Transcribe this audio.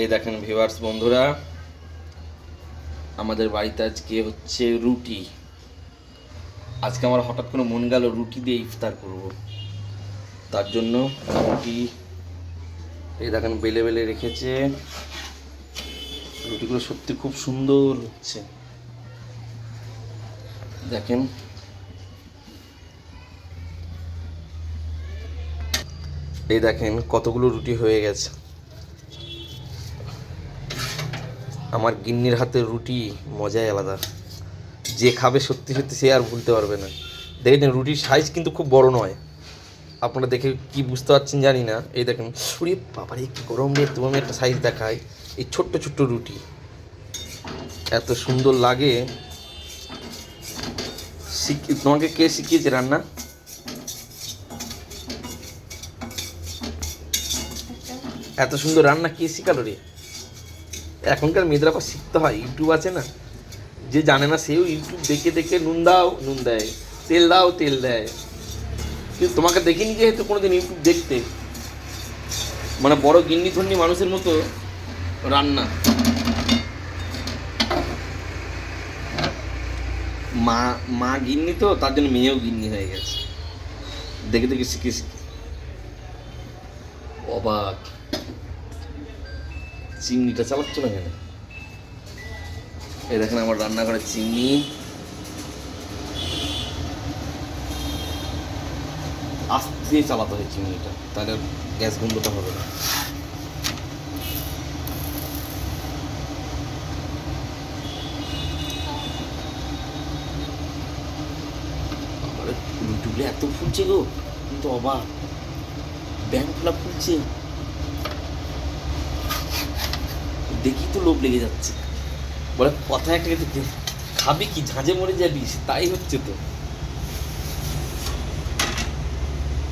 এই দেখেন ভিউয়ার্স বন্ধুরা, আমাদের বাড়িতে আজকে হচ্ছে রুটি। আজকে আমার হঠাৎ করে মন গেল রুটি দিয়ে ইফতার করব। তার জন্য রুটি, এই দেখেন বেলে বেলে রেখেছে। রুটিগুলো সত্যি খুব সুন্দর হচ্ছে। দেখেন। এই দেখেন কতগুলো রুটি হয়ে গেছে। আমার গিন্নির হাতের রুটি মজাই আলাদা। যে খাবে সত্যি সত্যি সে আর ভুলতে পারবে না। দেখেন, রুটির সাইজ কিন্তু খুব বড় নয়। আপনারা দেখে কি বুঝতে পারছেন জানি না। এই দেখেন, ওরে বাবারে, কি গরম রে তুমি আমি একটা সাইজ দেখাই। এই ছোট্ট ছোট্ট রুটি। এত সুন্দর লাগে। তোমাকে কে শিখিয়েছে রান্না? এত সুন্দর রান্না কে শিখালো রে? এখনকার মেয়েদের আবার শিখতে হয়, ইউটিউব আছে না? যে জানে না সেও ইউটিউব দেখে দেখে নুন দাও, নুন দেয়। তেল দাও, তেল দেয়। কিন্তু তোমাকে দেখিনি যেহেতু কোনোদিন ইউটিউব দেখতে? মানে বড় গিন্নি ধন্যি মানুষের মতো রান্না। মা মা গিন্নি তো, তার জন্য মেয়েও গিন্নি হয়ে গেছে। দেখে দেখে শিখে শিখে। অবাক। চিমনিটা চালাচ্ছ না কেন? এই দেখেন আমার রান্নাঘরের চিংড়ি। আস্তে চালাতে হয় চিংড়িটা, তাহলে গ্যাস গন্ধটা হবে না। এত ফুলছে গো কিন্তু অবাক। ব্যাংক খোলা ফুলছে। দেখি তো লোভ লেগে যাচ্ছে। বলে কথা একটা খাবি কি? ঝাঁঝে মরে যাবি তাই হচ্ছে তো।